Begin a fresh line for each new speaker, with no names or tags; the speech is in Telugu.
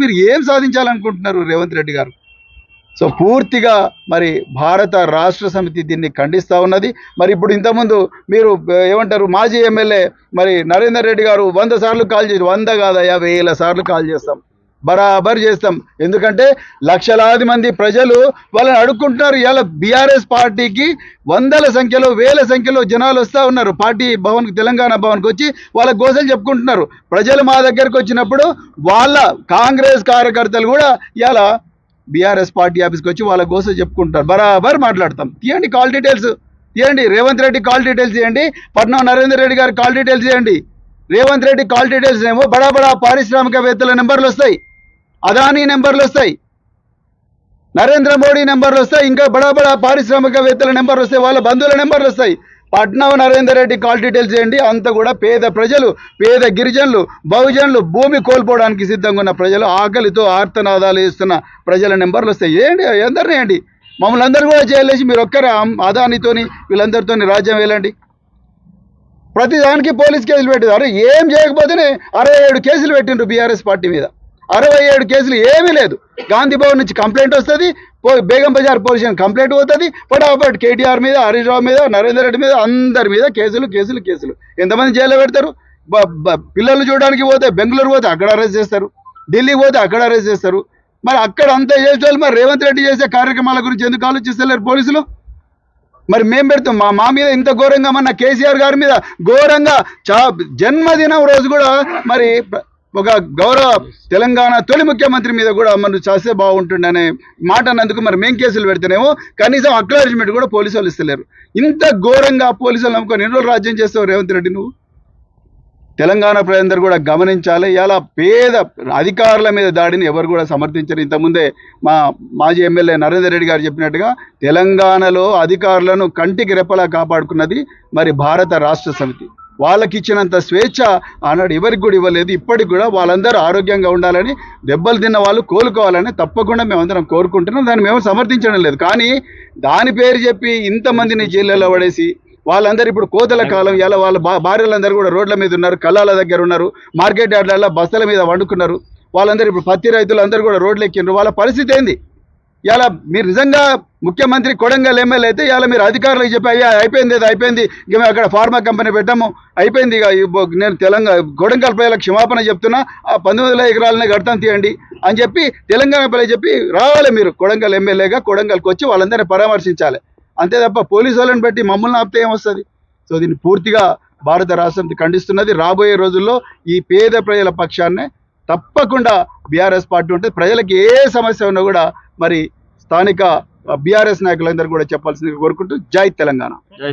మీరు ఏం సాధించాలనుకుంటున్నారు రేవంత్ రెడ్డి గారు? సో పూర్తిగా మరి భారత రాష్ట్ర సమితి దీన్ని ఖండిస్తూ ఉన్నది. మరి ఇప్పుడు ఇంతకుముందు మీరు ఏమంటారు మాజీ ఎమ్మెల్యే మరి నరేందర్ రెడ్డి గారు వంద సార్లు కాల్ చేసి వంద కాదయ్యా వేల సార్లు కాల్ చేస్తాం. బరాబర్ చేస్తాం. ఎందుకంటే లక్షలాది మంది ప్రజలు వాళ్ళని అడుక్కుంటున్నారు. ఇలా బీఆర్ఎస్ పార్టీకి వందల సంఖ్యలో వేల సంఖ్యలో జనాలు వస్తూ ఉన్నారు. పార్టీ భవన్కి తెలంగాణ భవన్కి వచ్చి వాళ్ళ గోసలు చెప్పుకుంటున్నారు. ప్రజలు మా దగ్గరకు వచ్చినప్పుడు వాళ్ళ కాంగ్రెస్ కార్యకర్తలు కూడా ఇలా బీఆర్ఎస్ పార్టీ ఆఫీస్కి వచ్చి వాళ్ళ కోసం చెప్పుకుంటారు. బరాబర్ మాట్లాడతాం. తీయండి కాల్ డీటెయిల్స్. తీయండి. రేవంత్ రెడ్డి కాల్ డీటెయిల్స్ చేయండి పట్నం నరేందర్ రెడ్డి గారి కాల్ డీటెయిల్స్ చేయండి రేవంత్ రెడ్డి కాల్ డీటెయిల్స్ ఏమో బడా బడా పారిశ్రామికవేత్తల నెంబర్లు వస్తాయి. అదానీ నెంబర్లు వస్తాయి. నరేంద్ర మోడీ నెంబర్లు వస్తాయి. ఇంకా బడా బడా పారిశ్రామికవేత్తల నెంబర్లు వస్తాయి. వాళ్ళ బంధువుల నెంబర్లు వస్తాయి. పట్నం నరేందర్ రెడ్డి కాల్ డీటెయిల్స్ చేయండి. అంత కూడా పేద ప్రజలు పేద గిరిజనులు బహుజనులు భూమి కోల్పోవడానికి సిద్ధంగా ఉన్న ప్రజలు ఆకలితో ఆర్తనాదాలు ఇస్తున్న ప్రజల నెంబర్లు వస్తాయి. ఏంటి? అందరినీ ఏంటి? మమ్మల్ని అందరూ కూడా చేయలేసి మీరు ఒక్కరే అదానితోని వీళ్ళందరితోని రాజ్యం వెళ్ళండి ప్రతిదానికి పోలీస్ కేసులు పెట్టారు అరే ఏం చేయకపోతేనే అరవై ఏడు కేసులు పెట్టిండ్రు బీఆర్ఎస్ పార్టీ మీద. అరవై ఏడు కేసులు ఏమీ లేదు. గాంధీ భవన్ నుంచి కంప్లైంట్ వస్తుంది. బేగం బజార్ పోలీస్ కంప్లైంట్ పోతుంది. ఫటాఫట్ కేటీఆర్ మీద హరీష్ రావు మీద నరేందర్ రెడ్డి మీద అందరి మీద కేసులు కేసులు కేసులు. ఎంతమంది జైల్లో పెడతారు? బ- పిల్లలు చూడడానికి పోతే బెంగళూరు పోతే అక్కడ అరెస్ట్ చేస్తారు. ఢిల్లీ పోతే అక్కడ అరెస్ట్ చేస్తారు. మరి అక్కడ అంతా చేసే వాళ్ళు మరి రేవంత్ రెడ్డి చేసే కార్యక్రమాల గురించి ఎందుకు ఆలోచిస్తలేరు పోలీసులు? మరి మేము పెడతాం. మా మా మీద ఇంత ఘోరంగా మన కేసీఆర్ గారి మీద ఘోరంగా చా జన్మదినం రోజు కూడా మరి ఒక గౌరవ తెలంగాణ తొలి ముఖ్యమంత్రి మీద కూడా మనం చేస్తే బాగుంటుండే అనే మాట అన్నందుకు మరి మేం కేసులు పెడితేనేమో కనీసం అక్లారిజ్మెంట్ కూడా పోలీసు వాళ్ళు ఇస్తలేరు. ఇంత ఘోరంగా పోలీసు వాళ్ళు నమ్ముకొని ఎన్ని రోజులు రాజ్యం చేస్తావు రేవంత్ రెడ్డి నువ్వు? తెలంగాణ ప్రజలందరూ కూడా గమనించాలి. ఇలా పేద అధికారుల మీద దాడిని ఎవరు కూడా సమర్థించరు. ఇంతకుముందే మా మాజీ ఎమ్మెల్యే నరేందర్ రెడ్డి గారు చెప్పినట్టుగా తెలంగాణలో అధికారులను కంటికి రెప్పలా కాపాడుకున్నది మరి భారత రాష్ట్ర సమితి. వాళ్ళకి ఇచ్చినంత స్వేచ్ఛ ఆనాడు ఎవరికి కూడా ఇవ్వలేదు. ఇప్పటికి కూడా వాళ్ళందరూ ఆరోగ్యంగా ఉండాలని దెబ్బలు తిన్న వాళ్ళు కోలుకోవాలని తప్పకుండా మేమందరం కోరుకుంటున్నాం. దాన్ని మేము సమర్థించడం లేదు. కానీ దాని పేరు చెప్పి ఇంతమందిని జైళ్ళలో పడేసి వాళ్ళందరూ ఇప్పుడు కోతల కాలం ఇలా వాళ్ళ భార్యలందరూ కూడా రోడ్ల మీద ఉన్నారు కళ్ళాల దగ్గర ఉన్నారు మార్కెట్ యార్డ్లలో బస్తల మీద వండుకున్నారు. వాళ్ళందరూ ఇప్పుడు పత్తి రైతులు అందరూ కూడా రోడ్లు ఎక్కినారు వాళ్ళ పరిస్థితి ఏంది? ఇలా మీరు నిజంగా ముఖ్యమంత్రి కొడంగల్ ఎమ్మెల్యే అయితే ఇలా మీరు అధికారులకు చెప్పి అయ్యా అయిపోయింది అది అయిపోయింది ఇక మేము అక్కడ ఫార్మా కంపెనీ పెట్టాము అయిపోయింది ఇక నేను తెలంగాణ కొడంగల్ ప్రజలకు క్షమాపణ చెప్తున్నా ఆ పంతొమ్మిది వందల ఎకరాలనే కడతాం తీయండి అని చెప్పి తెలంగాణ ప్రజలు చెప్పి రావాలి మీరు కొడంగల్ ఎమ్మెల్యేగా కొడంగల్కి వచ్చి వాళ్ళందరినీ పరామర్శించాలి. అంతే తప్ప పోలీసు వాళ్ళని బట్టి మమ్మల్ని ఆపితే ఏమొస్తుంది? సో దీన్ని పూర్తిగా భారత రాష్ట్రం ఖండిస్తున్నది. రాబోయే రోజుల్లో ఈ పేద ప్రజల పక్షాన్నే తప్పకుండా బీఆర్ఎస్ పార్టీ ఉంటే ప్రజలకు ఏ సమస్య ఉన్నా కూడా మరి స్థానిక బీఆర్ఎస్ నాయకులందరూ కూడా చెప్పాల్సింది కోరుకుంటూ జై తెలంగాణ.
జై